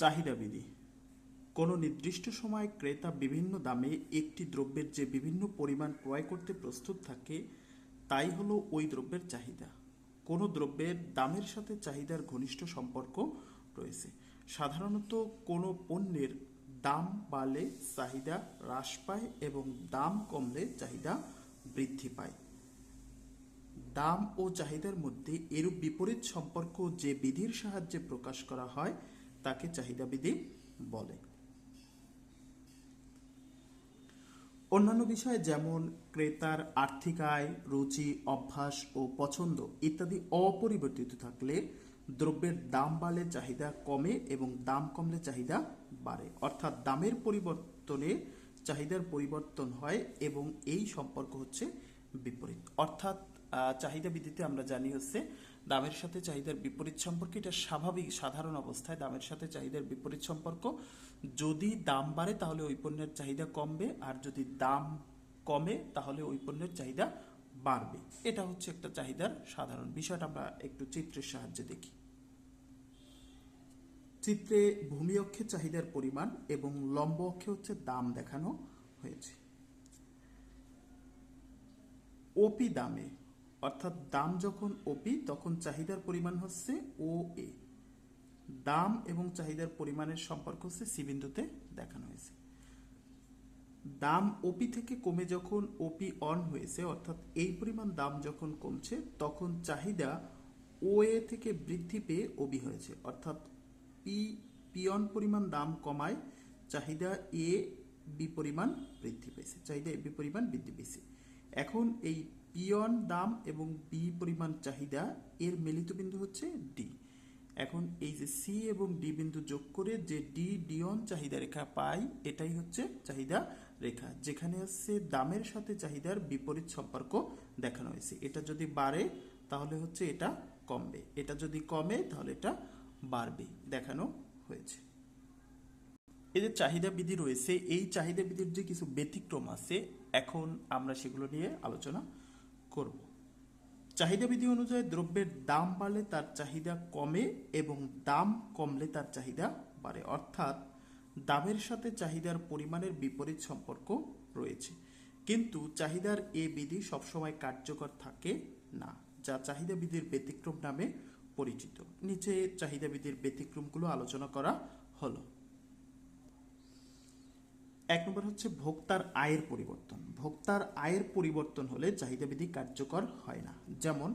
চাহিদা বিধি কোনো নির্দিষ্ট সময়ে ক্রেতা বিভিন্ন দামে একটি দ্রব্যের যে বিভিন্ন পরিমাণ ক্রয় করতে প্রস্তুত থাকে, তাই হলো ওই দ্রব্যের চাহিদা। কোনো দ্রব্যের দামের সাথে চাহিদার ঘনিষ্ঠ সম্পর্ক রয়েছে। সাধারণত কোনো পণ্যের দাম বাড়লে চাহিদা হ্রাস পায় এবং দাম কমলে চাহিদা বৃদ্ধি পায়। দাম ও চাহিদার মধ্যে এরূপ বিপরীত সম্পর্ক যে বিধির সাহায্যে প্রকাশ করা হয় তাকে চাহিদা বিধি বলে। অন্যান্য বিষয়ে যেমন ক্রেতার আর্থিক আয়, রুচি, অভ্যাস ও পছন্দ ইত্যাদি অপরিবর্তিত থাকলে দ্রব্যের দাম বাড়লে চাহিদা কমে এবং দাম কমলে চাহিদা বাড়ে। অর্থাৎ দামের পরিবর্তনে চাহিদার পরিবর্তন হয় এবং এই সম্পর্ক হচ্ছে বিপরীত। অর্থাৎ চাহিদা বিধিতে আমরা জানি হচ্ছে দামের সাথে চাহিদার বিপরীত সম্পর্ক, এটা স্বাভাবিক, সাধারণ অবস্থায় দামের সাথে চাহিদার বিপরীত সম্পর্ক। যদি দাম বাড়ে, তাহলে ওই পণ্যের চাহিদা কমবে, আর যদি দাম কমে, তাহলে ওই পণ্যের চাহিদা বাড়বে। এটা হচ্ছে একটা চাহিদার সাধারণ বিষয়টা, আমরা একটু চিত্রের সাহায্যে দেখি। চিত্রে ভূমি অক্ষে চাহিদার পরিমাণ এবং লম্ব অক্ষে হচ্ছে দাম দেখানো হয়েছে। ওপি দামে অর্থাৎ দাম যখন ওপি তখন চাহিদার পরিমাণ হচ্ছে ও এ দাম এবং চাহিদার পরিমাণের সম্পর্ক হচ্ছে সি বিন্দুতে দেখানো হয়েছে। দাম ওপি থেকে কমে যখন ওপি অন হয়েছে, অর্থাৎ এই পরিমাণ দাম যখন কমছে, তখন চাহিদা ও এ থেকে বৃদ্ধি পেয়ে ওবি হয়েছে। অর্থাৎ পি পিয়ন পরিমাণ দাম কমায়, চাহিদা এ বি পরিমাণ বৃদ্ধি পেয়েছে, চাহিদা এ বি পরিমাণ বৃদ্ধি পেয়েছে। এখন এই পিয়ন দাম এবং বি পরিমাণ চাহিদা, এর মিলিত বিন্দু হচ্ছে ডি এখন এই যে সি এবং ডি বিন্দু যোগ করে যে ডি ডিয়ন চাহিদা রেখা পাই, এটাই হচ্ছে চাহিদা রেখা, যেখানে হচ্ছে দামের সাথে চাহিদার বিপরীত সম্পর্ক দেখানো হয়েছে। এটা যদি বাড়ে, তাহলে হচ্ছে এটা কমবে। এটা যদি কমে, তাহলে এটা বাড়বে, দেখানো হয়েছে। এই যে চাহিদা বিধি রয়েছে, এই চাহিদা বিধির যে কিছু ব্যতিক্রম আছে, এখন আমরা সেগুলো নিয়ে আলোচনা করব। চাহিদা বিধি অনুযায়ী দ্রব্যের দাম বাড়লে তার চাহিদা কমে এবং দাম কমলে তার চাহিদা বাড়ে। অর্থাৎ দামের সাথে চাহিদার পরিমাণের বিপরীত সম্পর্ক রয়েছে। কিন্তু চাহিদার এ বিধি সবসময় কার্যকর থাকে না, যা চাহিদা বিধির ব্যতিক্রম নামে পরিচিত। নিচে চাহিদা বিধির ব্যতিক্রমগুলো আলোচনা করা হলো। এক নম্বর হচ্ছে ভোক্তার আয়ের পরিবর্তন। ভোক্তার আয়ের পরিবর্তন হলে চাহিদা বিধি কার্যকর হয় না। যেমন,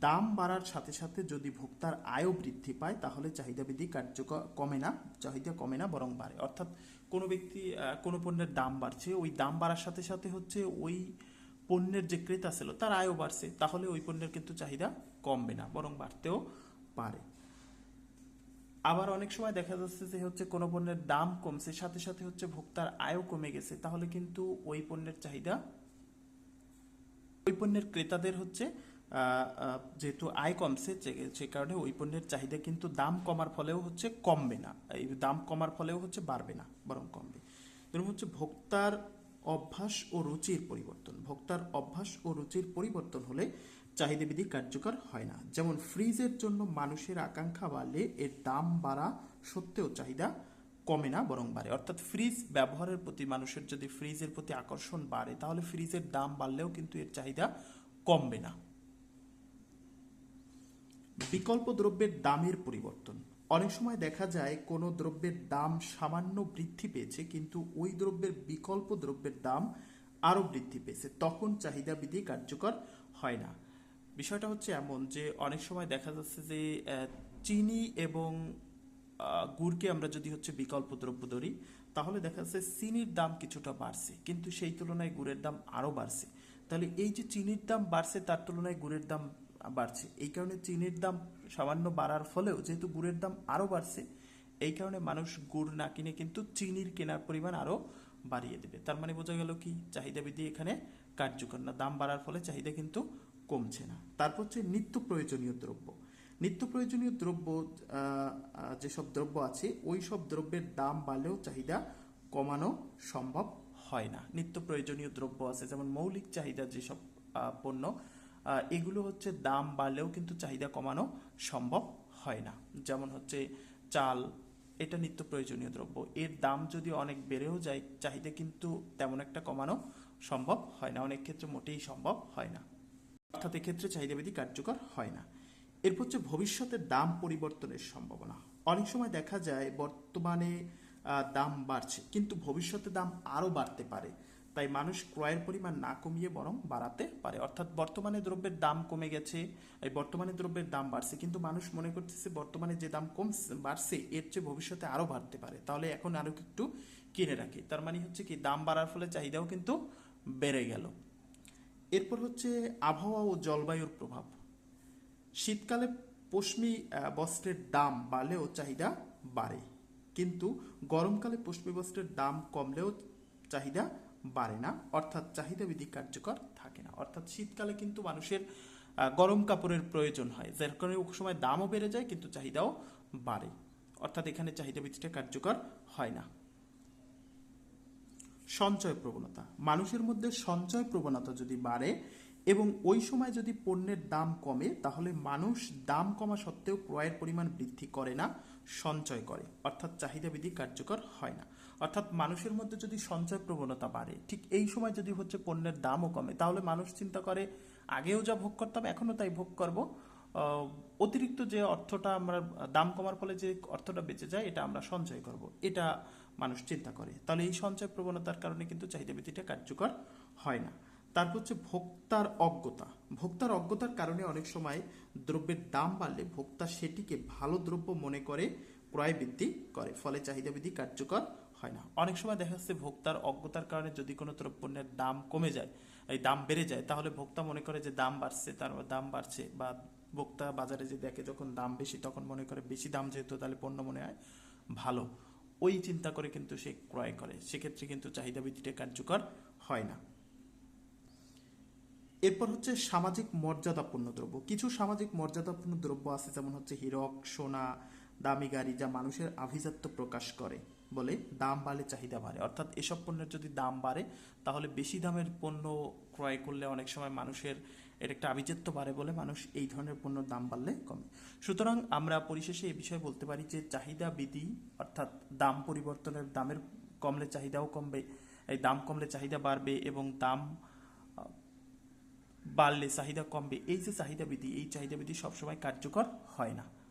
দাম বাড়ার সাথে সাথে যদি ভোক্তার আয়ও বৃদ্ধি পায়, তাহলে চাহিদা বিধি কার্যকর কমে না, চাহিদা কমে না, বরং বাড়ে। অর্থাৎ কোনো ব্যক্তি কোনো পণ্যের দাম বাড়ছে, ওই দাম বাড়ার সাথে সাথে হচ্ছে ওই পণ্যের যে ক্রেতা ছিল, তার আয়ও বাড়ছে, তাহলে ওই পণ্যের কিন্তু চাহিদা কমবে না, বরং বাড়তেও পারে। আবার অনেক সময় দেখা যাচ্ছে যে হচ্ছে কোনো পণ্যের দাম কমছে, সাথে সাথে হচ্ছে ভোক্তার আয়ও কমে গেছে। তাহলে কিন্তু ওই পণ্যের চাহিদা, ওই পণ্যের ক্রেতাদের হচ্ছে যেহেতু আয় কমছে সে কারণে ওই পণ্যের চাহিদা কিন্তু দাম কমার ফলেও হচ্ছে কমবে না। এই দাম কমার ফলেও হচ্ছে বাড়বে না, বরং কমবে। এরকম হচ্ছে ভোক্তার অভ্যাস ও রুচির পরিবর্তন। ভোক্তার অভ্যাস ও রুচির পরিবর্তন হলে চাহিদা বিধি কার্যকর হয় না। যেমন ফ্রিজের জন্য মানুষের আকাঙ্ক্ষা বাড়লে এর দাম বাড়া সত্ত্বেও চাহিদা কমে না, বরং বাড়ে। অর্থাৎ ফ্রিজ ব্যবহারের প্রতি মানুষের যদি ফ্রিজের প্রতি আকর্ষণ বাড়ে, তাহলে ফ্রিজের দাম বাড়লেও কিন্তু এর চাহিদা কমবে না। বিকল্প দ্রব্যের দামের পরিবর্তন। অনেক সময় দেখা যায় কোনো দ্রব্যের দাম সামান্য বৃদ্ধি পেয়েছে, কিন্তু ওই দ্রব্যের বিকল্প দ্রব্যের দাম আরও বৃদ্ধি পেয়েছে। তখন চাহিদা বিধি কার্যকর হয় না। বিষয়টা হচ্ছে এমন যে, অনেক সময় দেখা যাচ্ছে যে চিনি এবং গুড়কে আমরা যদি হচ্ছে বিকল্প দ্রব্য ধরি, তাহলে দেখা যাচ্ছে চিনির দাম কিছুটা বাড়ছে, কিন্তু সেই তুলনায় গুড়ের দাম আরও বাড়ছে। তাহলে এই যে চিনির দাম বাড়ছে, তার তুলনায় গুড়ের দাম বাড়ছে। এই কারণে চিনির দাম সামান্য বাড়ার ফলেও যেহেতু গুড়ের দাম আরও বাড়ছে, এই কারণে মানুষ গুড় না কিনে কিন্তু চিনির কেনার পরিমাণ আরও বাড়িয়ে দেবে। তার মানে বোঝা গেল কি, চাহিদা বৃদ্ধি এখানে কার্যকর না। দাম বাড়ার ফলে চাহিদা কিন্তু কমছে না। তারপর হচ্ছে নিত্য প্রয়োজনীয় দ্রব্য। নিত্য প্রয়োজনীয় দ্রব্য যেসব দ্রব্য আছে, ওই সব দ্রব্যের দাম বাড়লেও চাহিদা কমানো সম্ভব হয় না। নিত্য প্রয়োজনীয় দ্রব্য আছে, যেমন মৌলিক চাহিদা যেসব পণ্য এগুলো হচ্ছে দাম বাড়লেও কিন্তু চাহিদা কমানো সম্ভব হয় না। যেমন হচ্ছে চাল, এটা নিত্য প্রয়োজনীয় দ্রব্য। এর দাম যদি অনেক বেড়েও যায়, চাহিদা কিন্তু তেমন একটা কমানো সম্ভব হয় না। অনেক ক্ষেত্রে মোটেই সম্ভব হয় না। অর্থাৎ এক্ষেত্রে চাহিদাবিধি কার্যকর হয় না। এরপর হচ্ছে ভবিষ্যতে দাম পরিবর্তনের সম্ভাবনা। অনেক সময় দেখা যায় বর্তমানে দাম বাড়ছে, কিন্তু ভবিষ্যতে দাম আরও বাড়তে পারে। তাই মানুষ ক্রয়ের পরিমাণ না কমিয়ে বরং বাড়াতে পারে। অর্থাৎ বর্তমানে দ্রব্যের দাম কমে গেছে, এই বর্তমানে দ্রব্যের দাম বাড়ছে, কিন্তু মানুষ মনে করতেছে বর্তমানে যে দাম কম, বাড়ছে, এর চেয়ে ভবিষ্যতে আরও বাড়তে পারে। তাহলে এখন আরও একটু কিনে রাখি। তার মানে হচ্ছে কি, দাম বাড়ার ফলে চাহিদাও কিন্তু বেড়ে গেল। এরপর হচ্ছে আবহাওয়া ও জলবায়ুর প্রভাব। শীতকালে পশমি বস্ত্রের দাম বাড়লেও চাহিদা বাড়ে, কিন্তু গরমকালে পশমি বস্ত্রের দাম কমলেও চাহিদা বাড়ে না, অর্থাৎ চাহিদা বিধি কার্যকর থাকে না। অর্থাৎ শীতকালে কিন্তু মানুষের গরম কাপড়ের প্রয়োজন হয়, যার কারণে ও সময় দামও বেড়ে যায়, কিন্তু চাহিদাও বাড়ে। অর্থাৎ এখানে চাহিদা বৃদ্ধিটা কার্যকর হয় না। সঞ্চয় প্রবণতা। মানুষের মধ্যে সঞ্চয় প্রবণতা যদি বাড়ে এবং ওই সময় যদি পণ্যের দাম কমে, তাহলে মানুষ দাম কমা সত্ত্বেও ক্রয়ের পরিমাণ বৃদ্ধি করে না, সঞ্চয় করে। অর্থাৎ চাহিদা বিধি কার্যকর হয় না। অর্থাৎ মানুষের মধ্যে যদি সঞ্চয় প্রবণতা বাড়ে, ঠিক এই সময় যদি হচ্ছে পণ্যের দামও কমে, তাহলে মানুষ চিন্তা করে, আগেও যা ভোগ করতাম, এখনও তাই ভোগ করব। অতিরিক্ত যে অর্থটা আমরা, দাম কমার ফলে যে অর্থটা বেঁচে যায়, এটা আমরা সঞ্চয় করব। এটা মানুষ চিন্তা করে। তাহলে এই সঞ্চয় প্রবণতার কারণে কিন্তু চাহিদা বৃদ্ধিটা কার্যকর হয় না। তারপর হচ্ছে ভোক্তার অজ্ঞতা। ভোক্তার অজ্ঞতার কারণে অনেক সময় দ্রব্যের দাম বাড়লে ভোক্তা সেটিকে ভালো দ্রব্য মনে করে, ক্রয় বৃদ্ধি করে, ফলে চাহিদা বৃদ্ধি কার্যকর হয় না। অনেক সময় দেখা যাচ্ছে ভোক্তার অজ্ঞতার কারণে যদি কোনো দ্রব্যের দাম কমে যায়, এই দাম বেড়ে যায়, তাহলে ভোক্তা মনে করে যে দাম বাড়ছে, তার দাম বাড়ছে বা ভোক্তা বাজারে যে দেখে যখন দাম বেশি, তখন মনে করে বেশি দাম যেহেতু তাহলে পণ্য মনে হয় ভালো। ওই চিন্তা করে কিন্তু সে ক্রয় করে। সেক্ষেত্রে কিন্তু চাহিদা বৃদ্ধিটা কার্যকর হয় না। এরপর হচ্ছে সামাজিক মর্যাদাপূর্ণ দ্রব্য। কিছু সামাজিক মর্যাদাপূর্ণ দ্রব্য আছে, যেমন হচ্ছে হীরক, সোনা, দামি গাড়ি, যা মানুষের আভিজাত্য প্রকাশ করে, বলে দাম বাড়লে চাহিদা বাড়ে। অর্থাৎ এসব পণ্যের যদি দাম বাড়ে, তাহলে বেশি দামের পণ্য ক্রয় করলে অনেক সময় মানুষের এর একটা আভিজাত্য বাড়ে বলে মানুষ এই ধরনের পণ্যের দাম বাড়লে কমে। সুতরাং আমরা পরিশেষে এই বিষয়ে বলতে পারি যে চাহিদা বিধি অর্থাৎ দাম পরিবর্তনের দামের কমলে চাহিদাও কমবে, এই দাম কমলে চাহিদা বাড়বে এবং দাম বাড়লে চাহিদা কমবে। এই যে চাহিদা বৃদ্ধি এই চাহিদা বৃদ্ধি সবসময় কার্যকর হয় না।